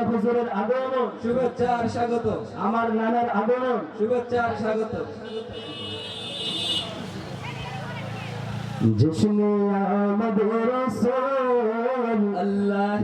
নুরুল্লাহ হুজুরের আগমন। শুভেচ্ছা আর স্বাগত। আমার নানার আগমন। শুভেচ্ছা আর স্বাগত। জশ্নে আমাদের রসুল। আল্লাহ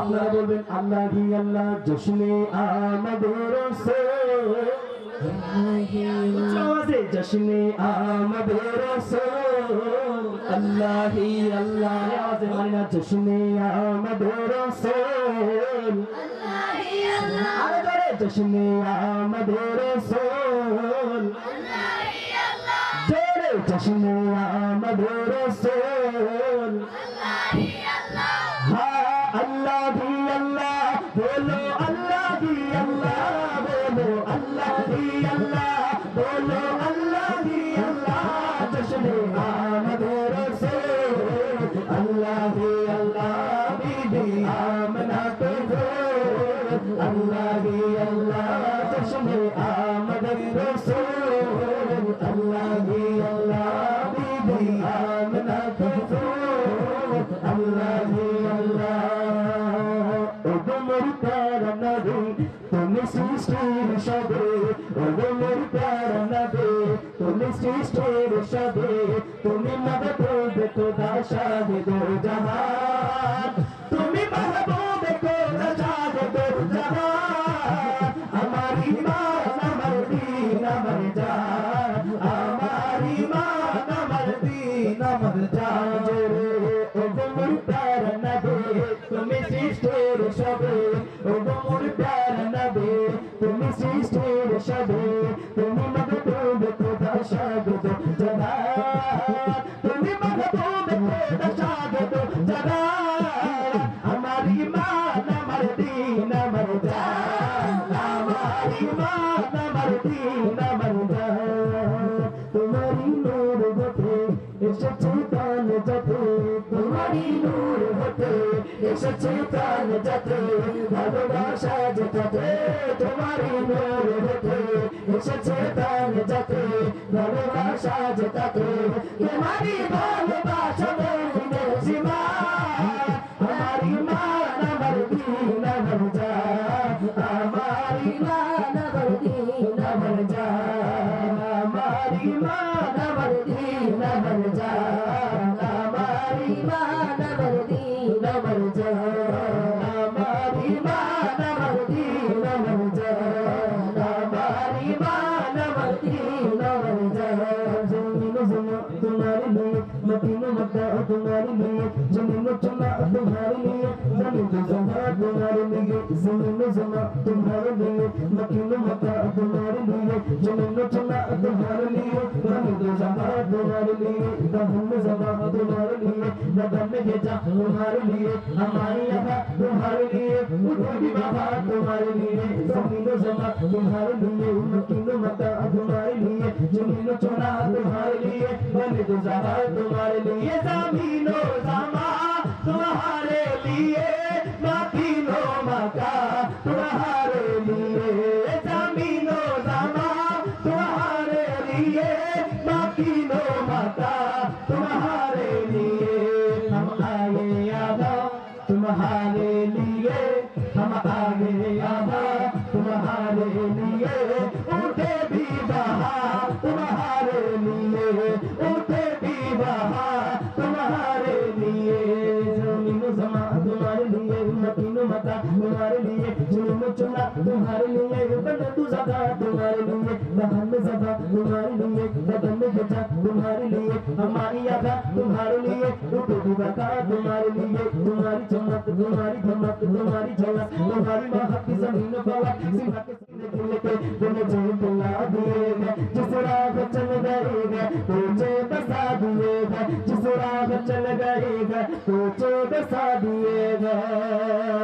আপনারা বলবেন আল্লাহ হি আল্লাহ জশ্নে আমাদের রসুল। আওয়াজে জশ্নে আমাদের রসুল। আল্লাহ আল্লাহ। আওয়াজে মানে জশ্নে আমাদের রসুল। আরে ধরে জশ্নে আমাদের রসুল জোরে জশ্নে আমাদের রসুল হ্যাঁ আল্লাহ ভি আল্লাহ বলো আল্লাহ ভি আল্লাহ বলো আল্লাহ ভি আল্লাহ বলো আল্লাহ ভি আল্লাহ জশ্নে আমাদের রসুল আল্লাহ ভি আল্লাহ বিবি আমনা তো আল্লাহ আল্লাহ জশ্নে আমাদের রসুল আল্লাহ আল্লাহ বিবি আমনা তো আল্লাহ আল্লাহ ওগো মোর নবী তুমি সৃষ্টির সবে ওগো মোর নবী তুমি সৃষ্টির সবে তুমি মাহবুব খোদা শাহিদ জাহান সৃষ্টির সবে এসেছে প্রাণ যাতে ভালোবাসা যেটাতে তোমারই নূর হতে এসেছে প্রাণ যাতে ভালোবাসা যেটাতে তোমারই ভালোবাসা तुम्हारी लिए मदीना मक्का तुम्हारी लिए ज़मीन में चुना तुम्हारी लिए ज़मीन में जमा तुम्हारे लिए ज़मीन में जमा तुम्हारे लिए मदीना मक्का तुम्हारी लिए ज़मीन में चुना तुम्हारे लिए ज़मीन में जमा तुम्हारे लिए ज़मीन जमा तुम्हारे लिए बदन में जमा तुम्हारे लिए हमारी तुम्हारे लिए तुम्हारे लिए ज़मीन जमा तुम्हारे लिए मकीन मक्का तुम्हारे लिए लिए बने तो जमा तुम्हारे लिए जमीनो जमा तुम्हारे लिए तुम्हारे लिए जुलम चुना, तुम्हारे लिए बदन तू सदा तुम्हारे लिए लहन में सदा तुम्हारे लिए बदन में बचा तुम्हारे लिए हमारी अदा तुम्हारे लिए रुको की बता तुम्हारे लिए तुम्हारी चमक तुम्हारी धमक तुम्हारी झलक, तुम्हारी महक की ज़मीन फलक सिंह के सीने खुले पे तुम्हें जी बुला दिए गए जिस राह चल गए गए तुझे बसा दिए गए जिस राह चल गए गए तुझे बसा दिए गए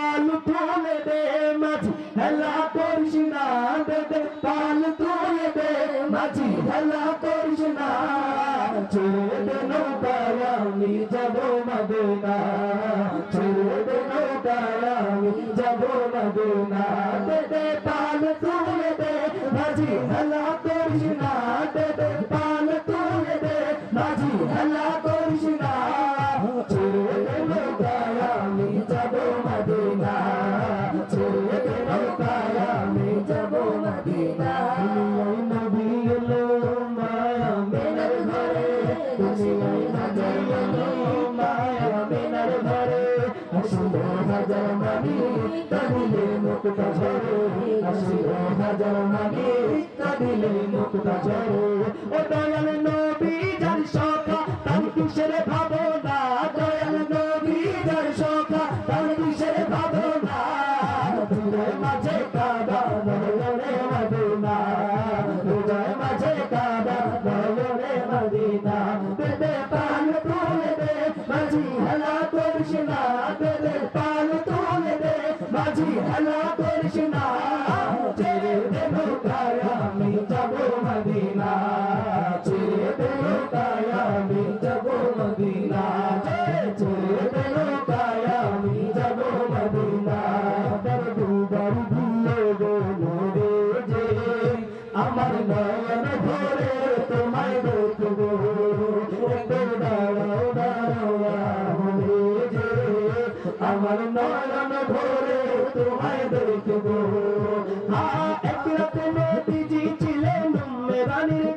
दे दे पाल तू दे भजी हला तेरी মুক্ত ঝরে হাসি হাজার মাগে ভোরে তোমায় দেখব। আ এক রাতে নদীজি ছিলেন উম্মে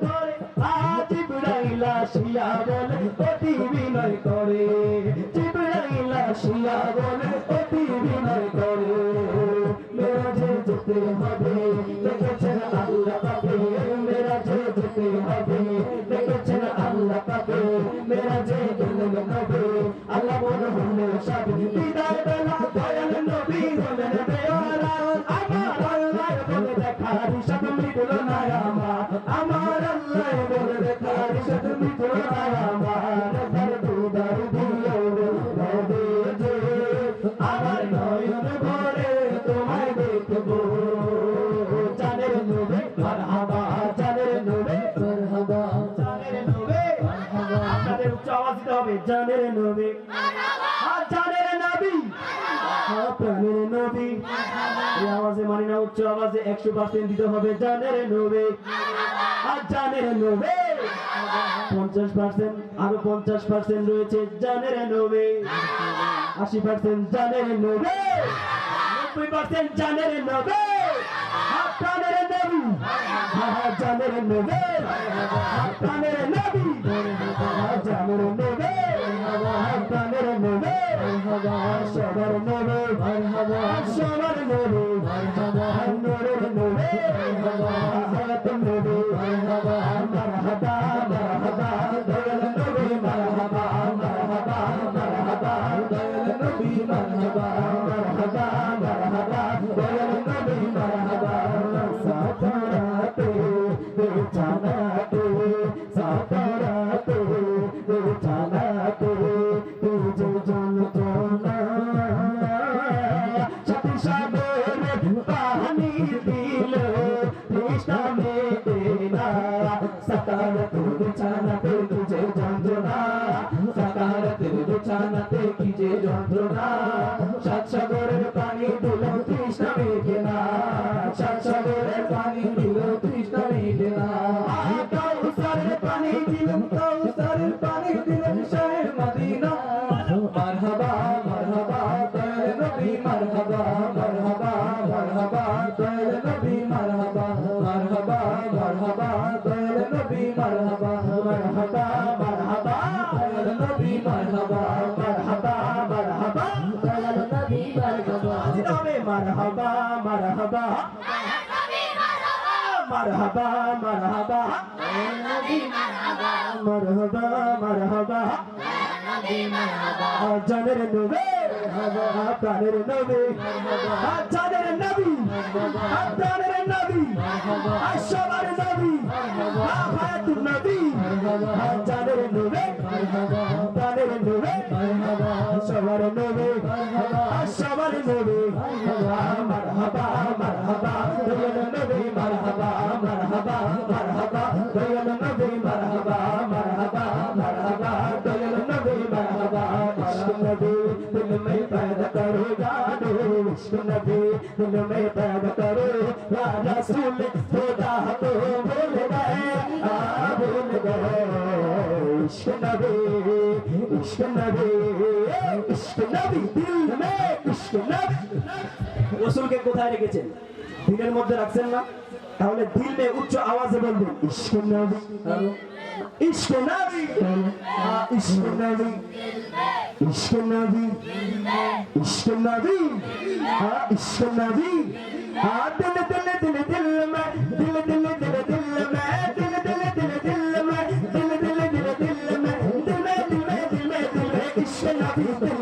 ঘরে। আজ ইব্রাহিম আসিয়া বলে, অতি বিনয় করে। ইব্রাহিম আসিয়া বলে, অতি বিনয় করে। মেরাজে যেতে হবে, দেখেছেন আল্লাহ পাবে মেরাজে যেতে হবে, দেখেছেন আল্লাহ পাবে মেরাজে গেলেন নবে আল্লাহ মনে হলো সব বিদায় নামাজে একশো পার্সেন্ট দিতে হবে জানের নবে আর জানের নবে পঞ্চাশ পার্সেন্ট আরও পঞ্চাশ পার্সেন্ট রয়েছে জানের নবে আশি পার্সেন্ট জানের নবে নব্বই পার্সেন্ট জানের নবে। সবার নবে। নবে সবার নবে সবার নবে মারহাবা মারহাবা মারহাবা। দয়াল নবী মারহাবা। তবে মারহাবা মারহাবা। মারহাবা মারহাবা। মারহাবা মারহাবা। জানের নবী। প্রাণের নবী। নবী। আমার নবী, সবার নবী। মারহাবা মারহাবা দয়াল নবী মারহাবা মারহাবা মারহাবা দয়াল নবী মারহাবা মারহাবা মারহাবা দয়াল নবী মারহাবা ইশক নবী দিল মে पैदा करो जादू इश्क नबी दिल में पैदा करो या रसूल खुदा तो भूल गए आ भूल गए इश्क नबी इश्क नबी ইশক নবী দিল মে ইশক নবী রাসূলকে কোথায় রেখেছেন? দিলের মধ্যে রাখছেন না? তাহলে দিল মে উচ্চ আওয়াজে বলবেন ইশক নবী ইশক নবী ইশক নবী ইশক নবী ইশক নবী হ্যাঁ নবী হ্যাঁ দিল দিল দিল দিল মে। দিল দিল দিল দিল মে। দিল দিল দিল দিল মে। দিল দিল দিল দিল মে। দিল মে দিল মে। দিল মে ইশক নবী